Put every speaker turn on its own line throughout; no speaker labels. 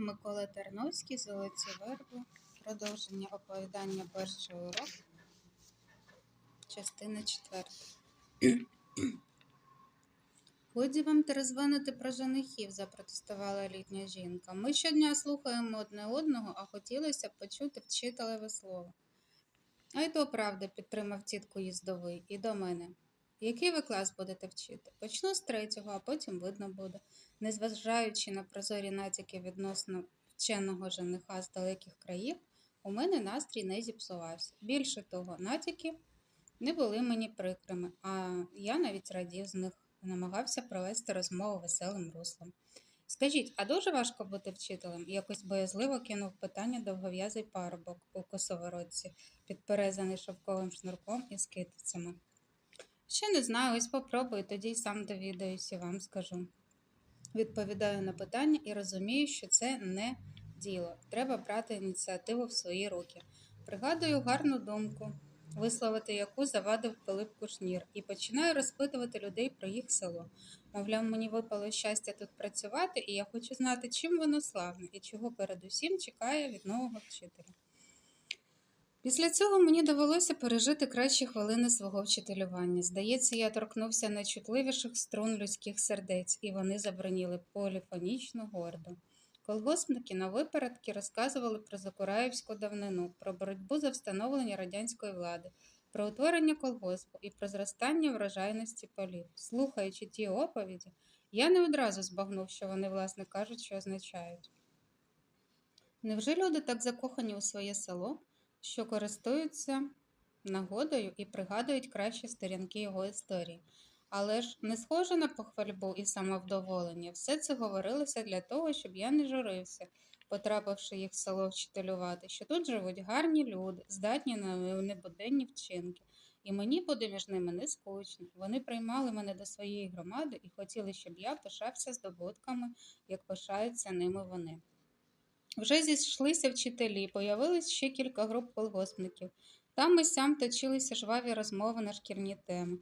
Микола Терновський, Золоті верби, продовження оповідання перший урок, частина четверта. Годі вам терезонити про женихів, запротестувала літня жінка. Ми щодня слухаємо одне одного, а хотілося б почути вчителеве слово. А й то правда, підтримав тітку їздовий, і до мене. Який ви клас будете вчити? Почну з третього, а потім видно буде. Незважаючи на прозорі натяки відносно вченого жениха з далеких країв, у мене настрій не зіпсувався. Більше того, натяки не були мені прикрими, а я навіть радів з них, намагався провести розмову веселим руслом. Скажіть, а дуже важко бути вчителем? Якось боязливо кинув питання довгов'язий парубок у косовородці, підперезаний шовковим шнурком і скитицями. Ще не знаю, ось попробую, тоді й сам довідаюся, вам скажу. Відповідаю на питання і розумію, що це не діло. Треба брати ініціативу в свої руки. Пригадую гарну думку, висловити яку завадив Пилип Кушнір, і починаю розпитувати людей про їх село. Мовляв, мені випало щастя тут працювати, і я хочу знати, чим воно славне і чого передусім чекає від нового вчителя. Після цього мені довелося пережити кращі хвилини свого вчителювання. Здається, я торкнувся найчутливіших струн людських сердець, і вони заброніли поліфонічно гордо. Колгоспники на випередки розказували про Закураївську давнину, про боротьбу за встановлення радянської влади, про утворення колгоспу і про зростання врожайності полів. Слухаючи ті оповіді, я не одразу збагнув, що вони, власне кажуть, що означають. Невже люди так закохані у своє село? Що користуються нагодою і пригадують кращі сторінки його історії. Але ж не схоже на похвальбу і самовдоволення. Все це говорилося для того, щоб я не журився, потрапивши їх в село вчителювати, що тут живуть гарні люди, здатні на небуденні вчинки, і мені буде між ними не скучно. Вони приймали мене до своєї громади і хотіли, щоб я пишався здобутками, як пишаються ними вони. Вже зійшлися вчителі, появилось ще кілька груп колгоспників. Там і сям точилися жваві розмови на шкірні теми.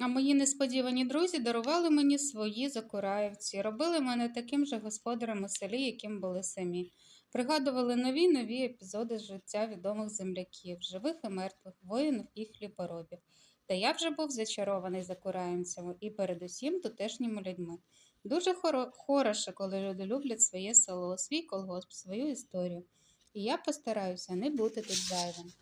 А мої несподівані друзі дарували мені свої закураївці, робили мене таким же господарем у селі, яким були самі. Пригадували нові нові епізоди з життя відомих земляків, живих і мертвих, воїнів і хліборобів. Та я вже був зачарований закураївцями і передусім тутешніми людьми. Дуже хоро- хороше, коли люди люблять своє село, свій колгосп, свою історію. І я постараюся не бути тут зайвим.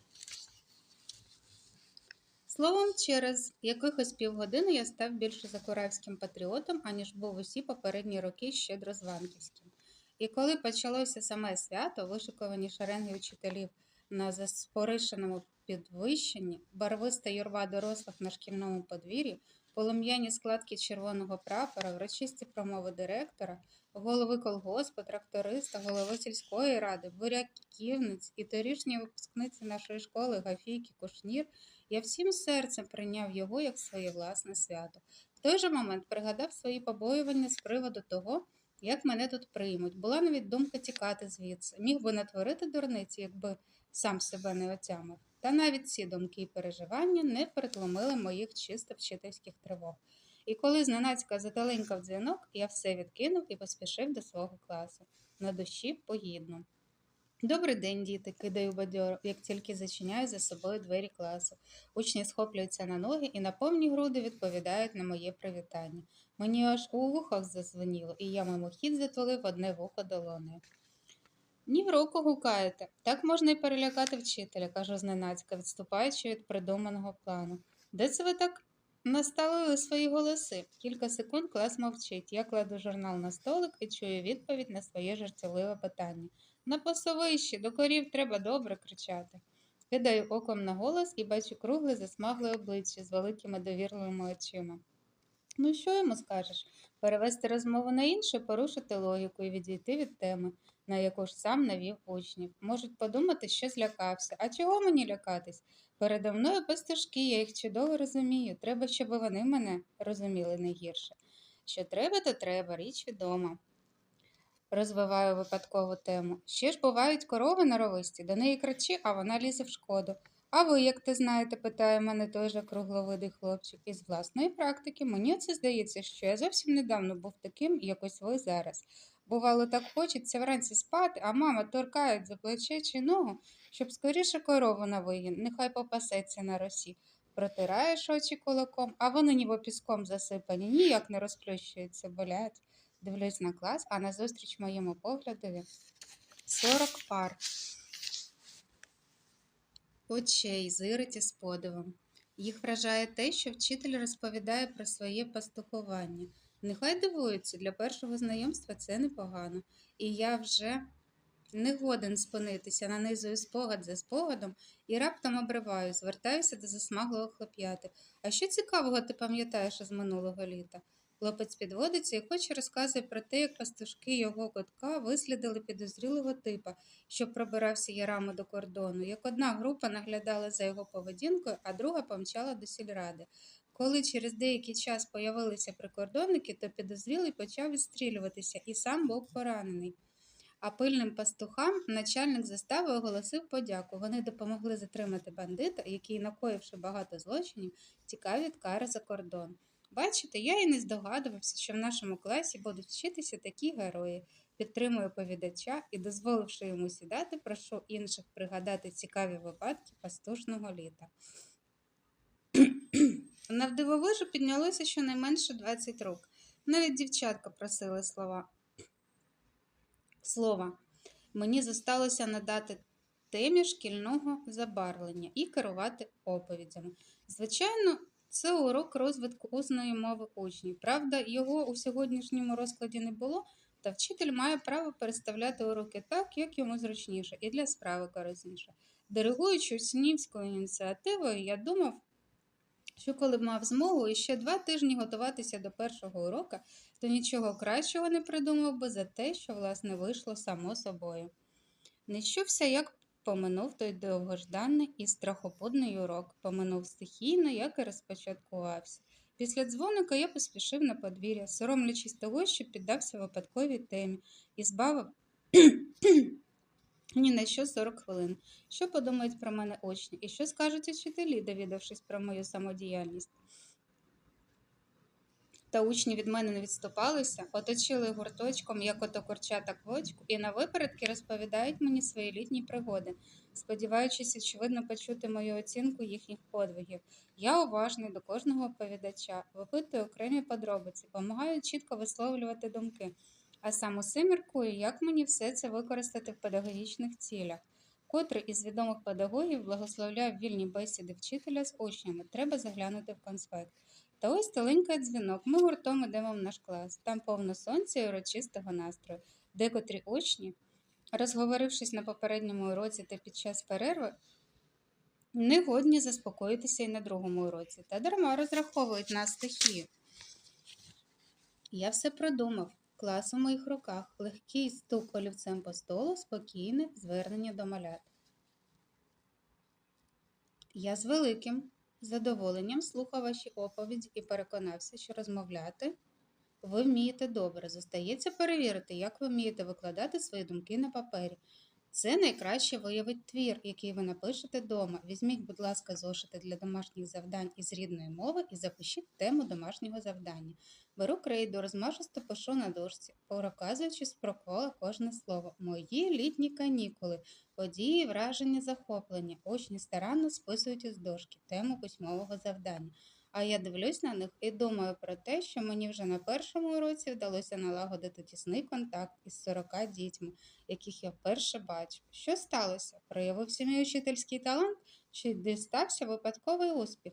Словом, через якихось півгодини я став більше закуравським патріотом, аніж був усі попередні роки щедрозванківським. І коли почалося саме свято, вишикувані шеренги вчителів на заспоришеному підвищенні, барвиста юрба дорослих на шкільному подвір'ї, полум'яні складки червоного прапора, врочисті промови директора, голови колгоспу, тракториста, голови сільської ради, буряківниць і торішні випускниці нашої школи Гафійки Кушнір, я всім серцем прийняв його як своє власне свято. В той же момент пригадав свої побоювання з приводу того, як мене тут приймуть. Була навіть думка тікати звідси. Міг би натворити дурниці, якби сам себе не отямив. Та навіть ці думки і переживання не перетломили моїх чисто вчительських тривог. І коли зненацька зателенькав дзвінок, я все відкинув і поспішив до свого класу. На душі погідно. Добрий день, діти, кидаю бадьоро, як тільки зачиняю за собою двері класу. Учні схоплюються на ноги і на повні груди відповідають на моє привітання. Мені аж у вухах зазвоніло, і я мимохід затулив одне вухо долонею. Ні в року гукаєте. Так можна й перелякати вчителя, кажу зненацька, відступаючи від придуманого плану. Де це ви так наставили свої голоси? Кілька секунд клас мовчить. Я кладу журнал на столик і чую відповідь на своє жартівливе питання. На пасовищі, до корів треба добре кричати. Кидаю оком на голос і бачу кругле засмагле обличчя з великими довірливими очима. Ну, що йому скажеш? Перевести розмову на інше, порушити логіку і відійти від теми, на яку ж сам навів учнів. Можуть подумати, що злякався. А чого мені лякатись? Передо мною пастушки, я їх чудово розумію. Треба, щоб вони мене розуміли не гірше. Що треба, то треба, річ відома. Розвиваю випадкову тему. Ще ж бувають корови норовисті, до неї кричи, а вона лізе в шкоду. А ви, як ти знаєте, питає мене той же кругловидий хлопчик. Із власної практики мені це здається, що я зовсім недавно був таким, як ось ви зараз. Бувало, так хочеться вранці спати, а мама торкає за плече чи ногу, щоб скоріше корову на вигін, нехай попасеться на росі. Протираєш очі кулаком, а вони ніби піском засипані, ніяк не розплющуються, болять. Дивлюсь на клас, а назустріч моєму поглядові 40 пар очей, зириті з подивом. Їх вражає те, що вчитель розповідає про своє пастухування. Нехай дивуються, для першого знайомства це непогано. І я вже не годен спинитися, нанизую спогад за спогадом і раптом обриваю, звертаюся до засмаглого хлоп'яти. А що цікавого ти пам'ятаєш із минулого літа? Хлопець підводиться і хоче розказує про те, як пастушки його котка вислідили підозрілого типа, що пробирався ярами до кордону, як одна група наглядала за його поведінкою, а друга помчала до сільради. Коли через деякий час появилися прикордонники, то підозрілий почав відстрілюватися і сам був поранений. А пильним пастухам начальник застави оголосив подяку. Вони допомогли затримати бандита, який, накоївши багато злочинів, тікав від кари за кордон. Бачите, я і не здогадувався, що в нашому класі будуть вчитися такі герої. Підтримую повідача і, дозволивши йому сідати, прошу інших пригадати цікаві випадки пастушного літа. Навдивовижу піднялося щонайменше 20 рук. Навіть дівчатка просили слова. Слова. Мені зосталося надати темі шкільного забарвлення і керувати оповідями. Звичайно, це урок розвитку усної мови учнів. Правда, його у сьогоднішньому розкладі не було, та вчитель має право переставляти уроки так, як йому зручніше, і для справи корисніше. Диригуючи учнівською ініціативою, я думав, що коли б мав змогу іще два тижні готуватися до першого урока, то нічого кращого не придумав би за те, що, власне, вийшло само собою. Не чувся, як поминув той довгожданий і страхопудний урок, поминув стихійно, як і розпочаткувався. Після дзвоника я поспішив на подвір'я, соромлячись того, що піддався випадковій темі і збавив ні на що 40 хвилин. Що подумають про мене учні і що скажуть учителі, довідавшись про мою самодіяльність? Та учні від мене не відступалися, оточили гурточком, як ото курчата квочку, і на випередки розповідають мені свої літні пригоди, сподіваючись, очевидно, почути мою оцінку їхніх подвигів. Я уважний до кожного оповідача, випитую окремі подробиці, допомагаю чітко висловлювати думки, а сам усе міркую, як мені все це використати в педагогічних цілях. Котрий із відомих педагогів благословляв вільні бесіди вчителя з учнями, треба заглянути в конспект. Та ось теленький дзвінок. Ми гуртом ідемо в наш клас. Там повно сонця і урочистого настрою. Декотрі учні, розговорившись на попередньому уроці та під час перерви, не годні заспокоїтися і на другому уроці, та дарма розраховують на стихію. Я все продумав. Клас у моїх руках, легкий стук олівцем по столу, спокійне звернення до малят. Я з великим задоволенням слухав ваші оповіді і переконався, що розмовляти ви вмієте добре. Зостається перевірити, як ви вмієте викладати свої думки на папері. Це найкраще виявить твір, який ви напишете вдома. Візьміть, будь ласка, зошити для домашніх завдань із рідної мови і запишіть тему домашнього завдання. Беру крейду, розмашисто пишу на дошці, проказуючи з прокола кожне слово. Мої літні канікули, події, враження, захоплення. Учні старанно списують із дошки тему письмового завдання. А я дивлюсь на них і думаю про те, що мені вже на першому уроці вдалося налагодити тісний контакт із 40 дітьми, яких я вперше бачу. Що сталося? Проявився мій учительський талант чи дістався випадковий успіх?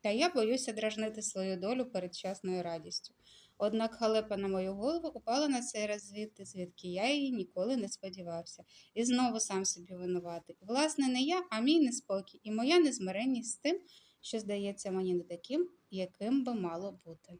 Та я боюся дражнити свою долю передчасною радістю. Однак халепа на мою голову упала на цей раз звідти, звідки я її ніколи не сподівався, і знову сам собі винуватий. Власне, не я, а мій неспокій і моя незмиренність з тим, що здається мені не таким, яким би мало бути.